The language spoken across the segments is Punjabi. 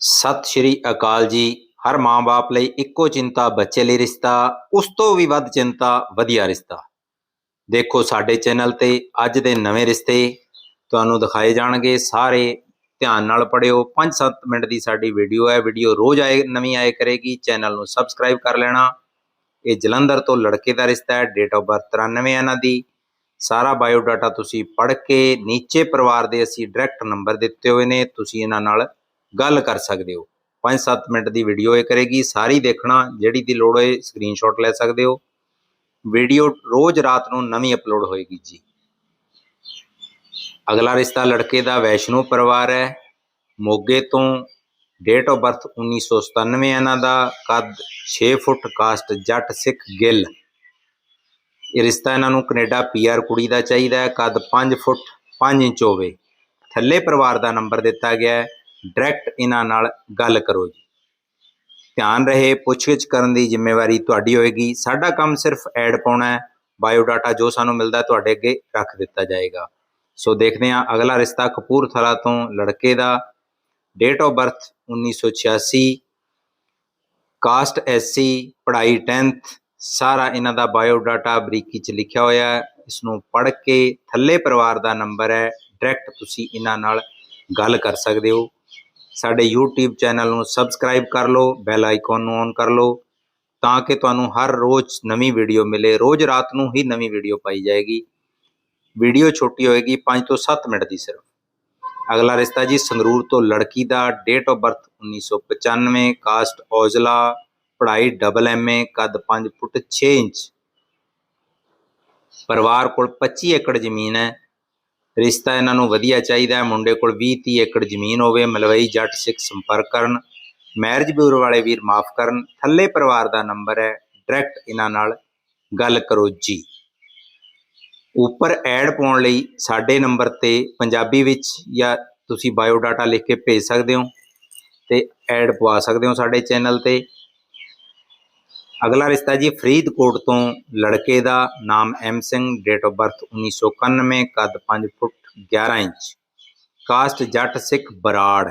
ਸਤਿ ਸ਼੍ਰੀ ਅਕਾਲ ਜੀ। ਹਰ ਮਾਂ-ਬਾਪ ਲਈ ਇੱਕੋ ਚਿੰਤਾ, ਬੱਚੇ ਲਈ ਰਿਸ਼ਤਾ, ਉਸ ਤੋਂ ਵੀ ਵੱਧ ਚਿੰਤਾ, ਵਧੀਆ ਰਿਸ਼ਤਾ। ਦੇਖੋ ਸਾਡੇ ਚੈਨਲ ਤੇ ਅੱਜ ਦੇ ਨਵੇਂ ਰਿਸ਼ਤੇ ਤੁਹਾਨੂੰ ਦਿਖਾਏ ਜਾਣਗੇ। ਸਾਰੇ ਧਿਆਨ ਨਾਲ ਪੜਿਓ 5-7 ਮਿੰਟ ਦੀ ਸਾਡੀ ਵੀਡੀਓ ਹੈ। ਵੀਡੀਓ ਰੋਜ਼ ਆਏ, ਨਵੀਂ ਆਏ ਕਰੇਗੀ। ਚੈਨਲ ਨੂੰ ਸਬਸਕ੍ਰਾਈਬ ਕਰ ਲੈਣਾ। ਇਹ ਜਲੰਧਰ ਤੋਂ ਲੜਕੇ ਦਾ ਰਿਸ਼ਤਾ ਹੈ। ਡੇਟ ਆਫ ਬਰਥ 93 ਇਹਨਾਂ ਦੀ। ਸਾਰਾ ਬਾਇਓ ਡਾਟਾ ਤੁਸੀਂ ਪੜ੍ਹ ਕੇ ਨੀਚੇ ਪਰਿਵਾਰ ਦੇ ਅਸੀਂ ਡਾਇਰੈਕਟ ਨੰਬਰ ਦਿੱਤੇ ਹੋਏ ਨੇ। ਤੁਸੀਂ ਇਹਨਾਂ ਨਾਲ ਗੱਲ ਕਰ ਸਕਦੇ ਹੋ। 5-7 ਮਿੰਟ ਦੀ ਵੀਡੀਓ ਇਹ ਕਰੇਗੀ। ਸਾਰੀ ਦੇਖਣਾ, ਜਿਹੜੀ ਦੀ ਲੋੜ ਹੋਏ ਸਕਰੀਨਸ਼ਾਟ ਲੈ ਸਕਦੇ ਹੋ। ਵੀਡੀਓ ਰੋਜ਼ ਰਾਤ ਨੂੰ ਨਵੀਂ ਅਪਲੋਡ ਹੋਏਗੀ ਜੀ। ਅਗਲਾ ਰਿਸ਼ਤਾ ਲੜਕੇ ਦਾ ਵੈਸ਼ਨੂ ਪਰਿਵਾਰ ਹੈ। ਮੋਗੇ ਤੋਂ ਡੇਟ ਆਫ ਬਰਥ 1997 ਹੈ ਇਹਨਾਂ ਦਾ। ਕੱਦ 6 ਫੁੱਟ ਕਾਸਟ ਜੱਟ ਸਿੱਖ ਗਿੱਲ। ਇਹ ਰਿਸ਼ਤਾ ਇਹਨਾਂ ਨੂੰ ਕੈਨੇਡਾ ਪੀਆਰ ਕੁੜੀ ਦਾ ਚਾਹੀਦਾ ਹੈ। ਕੱਦ 5 ਫੁੱਟ 5 ਇੰਚ ਹੋਵੇ। ਥੱਲੇ ਪਰਿਵਾਰ ਦਾ ਨੰਬਰ ਦਿੱਤਾ ਗਿਆ ਹੈ। ਡਾਇਰੈਕਟ ਇਹਨਾਂ ਨਾਲ ਗੱਲ ਕਰੋ ਜੀ। ਧਿਆਨ ਰਹੇ, ਪੁੱਛਗਿੱਛ ਕਰਨ ਦੀ ਜ਼ਿੰਮੇਵਾਰੀ ਤੁਹਾਡੀ ਹੋਏਗੀ। ਸਾਡਾ ਕੰਮ ਸਿਰਫ ਐਡ ਪਾਉਣਾ ਹੈ। ਬਾਇਓ ਜੋ ਸਾਨੂੰ ਮਿਲਦਾ ਤੁਹਾਡੇ ਅੱਗੇ ਰੱਖ ਦਿੱਤਾ ਜਾਏਗਾ। ਸੋ ਦੇਖਦੇ ਹਾਂ ਅਗਲਾ ਰਿਸ਼ਤਾ ਕਪੂਰਥਲਾ ਤੋਂ ਲੜਕੇ ਦਾ। Date of birth 1986 caste SC ਪੜ੍ਹਾਈ 10th ਸਾਰਾ ਇਹਨਾਂ ਦਾ ਬਾਇਓਡਾਟਾ ਬਰੀਕੀ ਚ ਲਿਖਿਆ ਹੋਇਆ ਹੈ। ਇਸ ਨੂੰ ਪੜ੍ਹ ਕੇ ਥੱਲੇ ਪਰਿਵਾਰ ਦਾ ਨੰਬਰ ਹੈ। ਡਾਇਰੈਕਟ ਤੁਸੀਂ ਇਹਨਾਂ ਨਾਲ ਗੱਲ ਕਰ ਸਕਦੇ ਹੋ। ਸਾਡੇ YouTube ਚੈਨਲ ਨੂੰ ਸਬਸਕ੍ਰਾਈਬ ਕਰ ਲਓ ਬੈਲ ਆਈਕਨ ਨੂੰ ਔਨ ਕਰ ਲਓ, ਤਾਂ ਕਿ ਤੁਹਾਨੂੰ ਹਰ ਰੋਜ਼ ਨਵੀਂ ਵੀਡੀਓ ਮਿਲੇ। ਰੋਜ਼ ਰਾਤ ਨੂੰ ਹੀ ਨਵੀਂ ਵੀਡੀਓ ਪਾਈ ਜਾਏਗੀ। ਵੀਡੀਓ ਛੋਟੀ ਹੋਏਗੀ 5 ਤੋਂ 7 ਮਿੰਟ ਦੀ ਸਿਰਫ। ਅਗਲਾ ਰਿਸ਼ਤਾ ਜੀ ਸੰਗਰੂਰ ਤੋਂ ਲੜਕੀ ਦਾ date of birth 1995 caste Aujla, ਪੜ੍ਹਾਈ ਡਬਲ ਐਮਏ ਕੱਦ 5 ਫੁੱਟ 6 ਇੰਚ। ਪਰਿਵਾਰ ਕੋਲ 25 ਏਕੜ ਜ਼ਮੀਨ ਹੈ। ਰਿਸ਼ਤਾ ਇਹਨਾਂ ਨੂੰ ਵਧੀਆ ਚਾਹੀਦਾ ਹੈ। ਮੁੰਡੇ ਕੋਲ 20 30 ਏਕੜ ਜ਼ਮੀਨ ਹੋਵੇ, ਮਲਵਈ ਜੱਟ ਸਿੱਖ ਸੰਪਰਕ ਕਰਨ ਮੈਰਿਜ ਬਿਊਰੋ ਵਾਲੇ ਵੀਰ ਮਾਫ ਕਰਨ, ਥੱਲੇ ਪਰਿਵਾਰ ਦਾ ਨੰਬਰ ਹੈ ਡਾਇਰੈਕਟ ਇਹਨਾਂ ਨਾਲ ਗੱਲ ਕਰੋ ਜੀ। ਉੱਪਰ ਐਡ ਪਾਉਣ ਲਈ ਸਾਡੇ ਨੰਬਰ ਤੇ ਪੰਜਾਬੀ ਵਿੱਚ ਜਾਂ ਤੁਸੀਂ ਬਾਇਓ ਡਾਟਾ ਲਿਖ ਕੇ ਭੇਜ ਸਕਦੇ ਹੋ ਤੇ ਐਡ ਪਵਾ ਸਕਦੇ ਹੋ ਸਾਡੇ ਚੈਨਲ ਤੇ। ਅਗਲਾ ਰਿਸ਼ਤਾ ਜੀ ਫਰੀਦਕੋਟ ਤੋਂ ਲੜਕੇ ਦਾ ਨਾਮ M Singh date of birth 1991 ਕੱਦ 5 ਫੁੱਟ 11 ਇੰਚ। ਕਾਸਟ ਜੱਟ ਸਿੱਖ ਬਰਾੜ।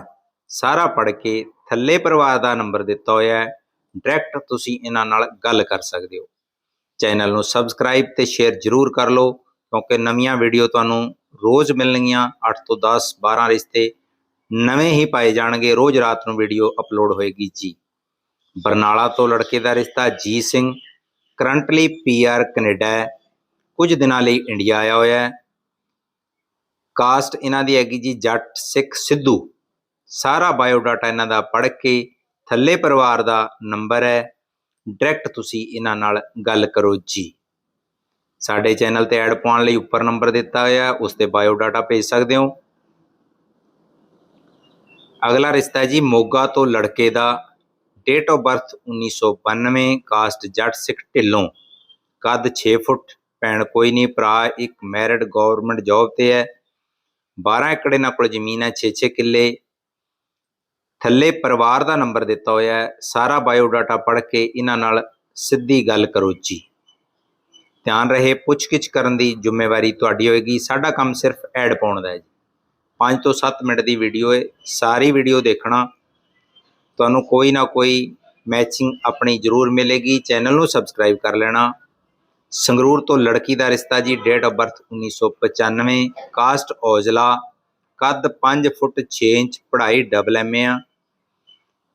ਸਾਰਾ ਪੜ ਕੇ ਥੱਲੇ ਪਰਿਵਾਰ ਦਾ ਨੰਬਰ ਦਿੱਤਾ ਹੋਇਆ ਹੈ। ਡਾਇਰੈਕਟ ਤੁਸੀਂ ਇਹਨਾਂ ਨਾਲ ਗੱਲ ਕਰ ਸਕਦੇ ਹੋ। ਚੈਨਲ ਨੂੰ ਸਬਸਕ੍ਰਾਈਬ ਤੇ ਸ਼ੇਅਰ ਜ਼ਰੂਰ ਕਰ ਲਓ, ਕਿਉਂਕਿ ਨਵੀਆਂ ਵੀਡੀਓ ਤੁਹਾਨੂੰ ਰੋਜ਼ ਮਿਲਣਗੀਆਂ 8 ਤੋਂ 10 12 ਰਿਸ਼ਤੇ ਨਵੇਂ ਹੀ ਪਾਏ ਜਾਣਗੇ। ਰੋਜ਼ ਰਾਤ ਨੂੰ ਵੀਡੀਓ ਅਪਲੋਡ ਹੋਏਗੀ ਜੀ। ਬਰਨਾਲਾ ਤੋਂ ਲੜਕੇ ਦਾ ਰਿਸ਼ਤਾ ਜੀ ਸਿੰਘ। ਕਰੰਟਲੀ ਪੀਆਰ ਕੈਨੇਡਾ ਹੈ। ਕੁਝ ਦਿਨਾਂ ਲਈ ਇੰਡੀਆ ਆਇਆ ਹੋਇਆ ਹੈ। ਕਾਸਟ ਇਹਨਾਂ ਦੀ ਹੈਗੀ ਜੀ ਜੱਟ ਸਿੱਖ ਸਿੱਧੂ। ਸਾਰਾ ਬਾਇਓਡਾਟਾ ਇਹਨਾਂ ਦਾ ਪੜ੍ਹ ਕੇ ਥੱਲੇ ਪਰਿਵਾਰ ਦਾ ਨੰਬਰ ਹੈ। ਡਾਇਰੈਕਟ ਤੁਸੀਂ ਇਹਨਾਂ ਨਾਲ ਗੱਲ ਕਰੋ ਜੀ। ਸਾਡੇ ਚੈਨਲ ਤੇ ਐਡ ਪਾਉਣ ਲਈ ਉੱਪਰ ਨੰਬਰ ਦਿੱਤਾ ਹੋਇਆ ਉਸ ਤੇ ਬਾਇਓਡਾਟਾ ਭੇਜ ਸਕਦੇ ਹੋ। ਅਗਲਾ ਰਿਸ਼ਤਾ ਹੈ ਜੀ ਮੋਗਾ ਤੋਂ ਲੜਕੇ ਦਾ। Date of birth 1992 caste Jatt Sikh Dhillon. ਕੱਦ 6 ਫੁੱਟ, ਭੈਣ ਕੋਈ ਨਹੀਂ, ਭਰਾ ਇੱਕ ਮੈਰਿਡ ਗਵਰਨਮੈਂਟ ਜੌਬ ਤੇ ਹੈ। 12 ਏਕੜ ਇਹਨਾਂ ਕੋਲ ਜ਼ਮੀਨ ਹੈ 6-6 ਕਿੱਲੇ। ਥੱਲੇ ਪਰਿਵਾਰ ਦਾ ਨੰਬਰ ਦਿੱਤਾ ਹੋਇਆ ਹੈ। ਸਾਰਾ ਬਾਇਓ ਡਾਟਾ ਪੜ੍ਹ ਕੇ ਇਹਨਾਂ ਨਾਲ ਸਿੱਧੀ ਗੱਲ ਕਰੋ ਜੀ। ਧਿਆਨ ਰਹੇ, ਪੁੱਛਗਿੱਛ ਕਰਨ ਦੀ ਜ਼ਿੰਮੇਵਾਰੀ ਤੁਹਾਡੀ ਹੋਏਗੀ। ਸਾਡਾ ਕੰਮ ਸਿਰਫ ਐਡ ਪਾਉਣ ਦਾ ਹੈ ਜੀ। 5 ਤੋਂ 7 ਮਿੰਟ ਦੀ ਵੀਡੀਓ ਹੈ। ਸਾਰੀ ਵੀਡੀਓ ਦੇਖਣਾ। ਤੁਹਾਨੂੰ ਕੋਈ ਨਾ ਕੋਈ ਮੈਚਿੰਗ ਆਪਣੀ ਜ਼ਰੂਰ ਮਿਲੇਗੀ। ਚੈਨਲ ਨੂੰ ਸਬਸਕ੍ਰਾਈਬ ਕਰ ਲੈਣਾ। ਸੰਗਰੂਰ ਤੋਂ ਲੜਕੀ ਦਾ ਰਿਸ਼ਤਾ ਜੀ date of birth 1995 caste Aujla, ਕੱਦ 5 ਫੁੱਟ 6 ਇੰਚ, ਪੜ੍ਹਾਈ ਡਬਲ ਐਮਏ ਆ।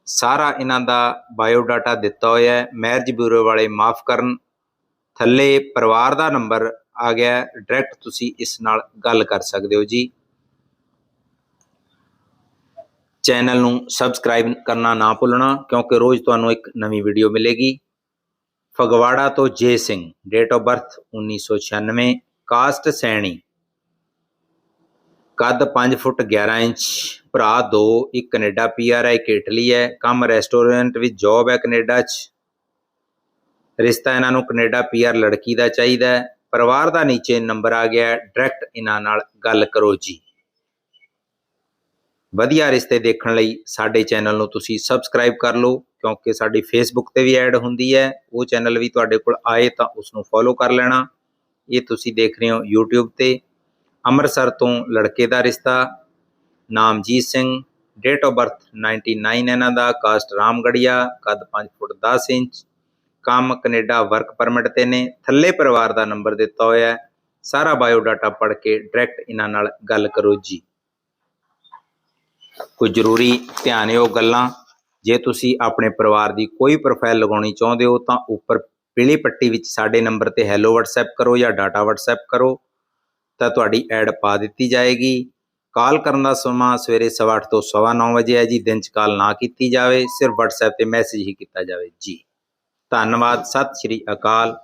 ਸਾਰਾ ਇਹਨਾਂ ਦਾ ਬਾਇਓ ਡਾਟਾ ਦਿੱਤਾ ਹੋਇਆ ਹੈ। ਮੈਰਿਜ ਬਿਊਰੋ ਵਾਲੇ ਮਾਫ ਕਰਨ। ਥੱਲੇ ਪਰਿਵਾਰ ਦਾ ਨੰਬਰ ਆ ਗਿਆ। ਡਾਇਰੈਕਟ ਤੁਸੀਂ ਇਸ ਨਾਲ ਗੱਲ ਕਰ ਸਕਦੇ ਹੋ ਜੀ। ਚੈਨਲ ਨੂੰ ਸਬਸਕ੍ਰਾਈਬ ਕਰਨਾ ਨਾ ਭੁੱਲਣਾ, ਕਿਉਂਕਿ ਰੋਜ਼ ਤੁਹਾਨੂੰ ਇੱਕ ਨਵੀਂ ਵੀਡੀਓ ਮਿਲੇਗੀ। ਫਗਵਾੜਾ ਤੋਂ J Singh date of birth 1996 caste Saini. ਕੱਦ 5 ਫੁੱਟ 11 ਇੰਚ, ਭਰਾ 2 ਇੱਕ ਕੈਨੇਡਾ ਪੀਆਰ ਹੈ ਇੱਕ ਇਟਲੀ ਹੈ, ਕੰਮ ਰੈਸਟੋਰੈਂਟ ਵਿੱਚ ਜੌਬ ਹੈ ਕੈਨੇਡਾ 'ਚ। ਰਿਸ਼ਤਾ ਇਹਨਾਂ ਨੂੰ ਕੈਨੇਡਾ ਪੀਆਰ ਲੜਕੀ ਦਾ ਚਾਹੀਦਾ ਹੈ। ਪਰਿਵਾਰ ਦਾ ਨੀਚੇ ਨੰਬਰ ਆ ਗਿਆ ਡਾਇਰੈਕਟ ਇਹਨਾਂ ਨਾਲ ਗੱਲ ਕਰੋ ਜੀ। ਵਧੀਆ ਰਿਸ਼ਤੇ ਦੇਖਣ ਲਈ ਸਾਡੇ ਚੈਨਲ ਨੂੰ ਤੁਸੀਂ ਸਬਸਕ੍ਰਾਈਬ ਕਰ ਲਓ, ਕਿਉਂਕਿ ਸਾਡੀ ਫੇਸਬੁੱਕ ਤੇ ਵੀ ਐਡ ਹੁੰਦੀ ਹੈ। ਉਹ ਚੈਨਲ ਵੀ ਤੁਹਾਡੇ ਕੋਲ ਆਏ ਤਾਂ ਉਸ ਨੂੰ ਫੋਲੋ ਕਰ ਲੈਣਾ। ਇਹ ਤੁਸੀਂ ਦੇਖ ਰਹੇ ਹੋ YouTube ਤੇ। ਅੰਮ੍ਰਿਤਸਰ ਤੋਂ ਲੜਕੇ ਦਾ ਰਿਸ਼ਤਾ, Namjit Singh date of birth 99 ਇਹਨਾਂ ਦਾ ਕਾਸਟ ਰਾਮਗੜੀਆ, ਕੱਦ 5 ਫੁੱਟ 10 ਇੰਚ, ਕੰਮ ਕੈਨੇਡਾ ਵਰਕ ਪਰਮਿਟ ਤੇ ਨੇ, ਥੱਲੇ ਪਰਿਵਾਰ ਦਾ ਨੰਬਰ ਦਿੱਤਾ ਹੋਇਆ ਹੈ। ਸਾਰਾ ਬਾਇਓ ਡਾਟਾ ਪੜ੍ਹ ਕੇ ਡਾਇਰੈਕਟ ਇਹਨਾਂ ਨਾਲ ਗੱਲ ਕਰੋ ਜੀ। ਕੋਈ ਜ਼ਰੂਰੀ ਧਿਆਨ ਧਿਆਨਯੋਗ ਗੱਲਾਂ, ਜੇ ਤੁਸੀਂ ਆਪਣੇ ਪਰਿਵਾਰ ਦੀ ਕੋਈ ਪ੍ਰੋਫਾਈਲ ਲਗਾਉਣੀ ਚਾਹੁੰਦੇ ਹੋ, ਤਾਂ ਉੱਪਰ ਪੀਲੀ ਪੱਟੀ ਵਿੱਚ ਸਾਡੇ ਨੰਬਰ ਤੇ ਹੈਲੋ WhatsApp ਕਰੋ ਜਾਂ ਡਾਟਾ WhatsApp ਕਰੋ, ਤਾਂ ਤੁਹਾਡੀ ਐਡ ਪਾ ਦਿੱਤੀ ਜਾਏਗੀ। ਕਾਲ ਕਰਨ ਦਾ ਸਮਾਂ ਸਵੇਰੇ 8:30 ਤੋਂ 9:30 ਵਜੇ ਹੈ ਜੀ, ਦਿਨ ਚ ਕਾਲ ਨਾ ਕੀਤੀ ਜਾਵੇ, ਸਿਰਫ WhatsApp ਤੇ ਮੈਸੇਜ ਹੀ ਕੀਤਾ ਜਾਵੇ। ਜੀ। ਧੰਨਵਾਦ, ਸਤਿ ਸ਼੍ਰੀ ਅਕਾਲ।